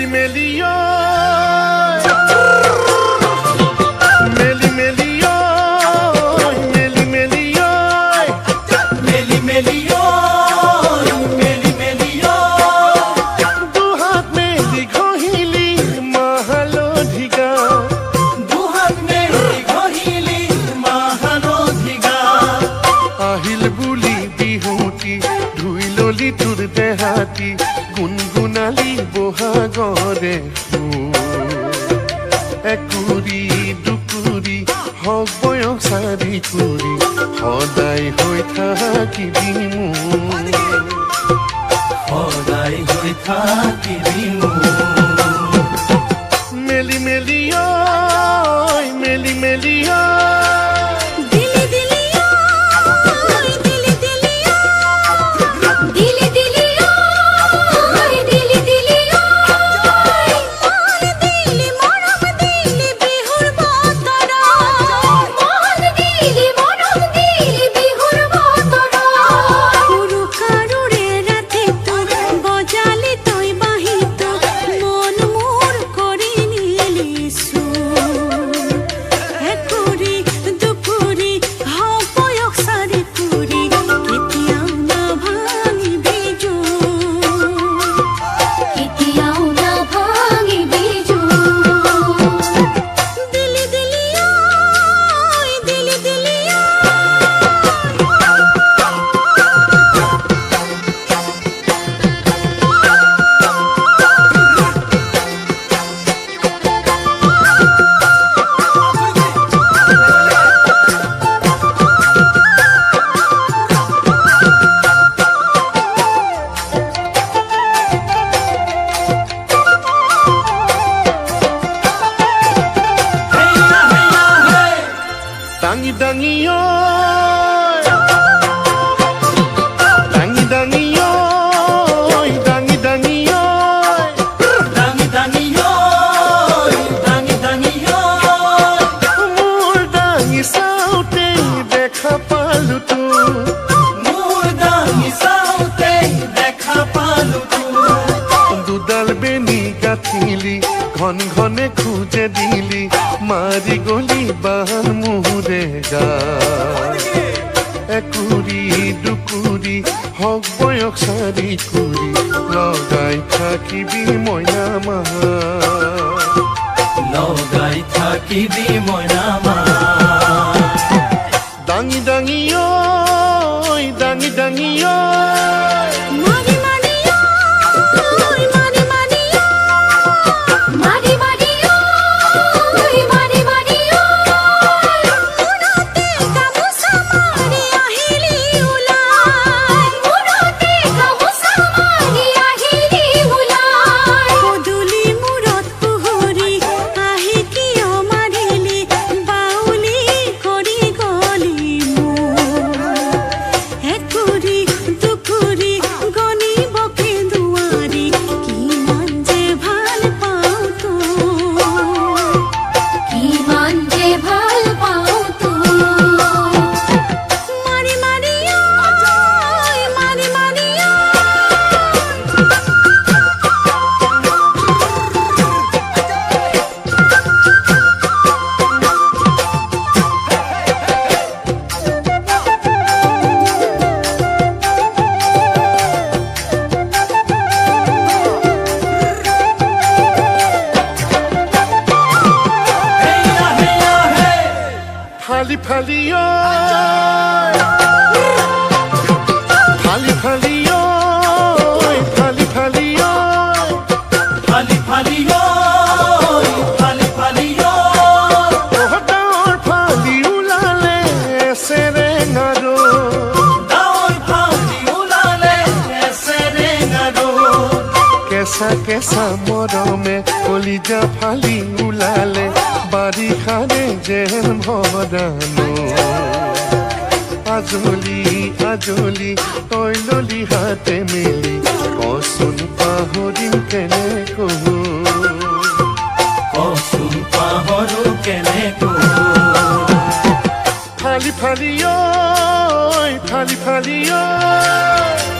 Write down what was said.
मेली मेलियो। मेली मेलियो मेली मेलियो। मेली मेलियो मेली मेलियो। दो हाथ में दिखो हिली महलो धिगा। दो हाथ में दिखो हिली महलो धिगा। आहिल বয়স চাৰি কুৰি সদায় হৈ থাকিবি মোৰ সদায় হৈ থাকিবি মোৰ মেলি মেলি দাঙি দাঙি ঐ দাঙি দাঙি ঐ দাঙি দাঙি ঐ দাঙি দাঙি ঐ দাঙি দাঙি ঐ মোৰ দাঙি চাওঁতে দেখা পালো তোৰ মোৰ দাঙি চাওঁতে দেখা পালো তোৰ দুডাল বেনি গাঁঠিলি ঘন ঘনে দিলি মাৰি গলি বাহার মুহুরে গা একুরি দুকুরি হক বয়স চাৰি কুৰি লগাই থাকিবি মইনা মাহা লগাই থাকিবি মইনামা দাঙি দাঙি ঐ ফালি ফালি ঐ ফালি ফালি ঐ ফালি ফালি ঐ ফালি ফালি ঐ ফালি ফালি ওলালে চেৰেঙাৰো ডাৱৰ ফালি ওলালে এছেৰেঙা ৰ'দ কেঁচা কেঁচা মৰমে কলিজা ফালি ওলালে বাৰিষাৰে যেন ভদানো আজলি আজলি তই ললি হাতে মেলি কচোন পাহৰিম কেনেকৈ কচোন পাহৰো কেনেকৈ ফালি ফালি ঐ ফালি ফালি ঐ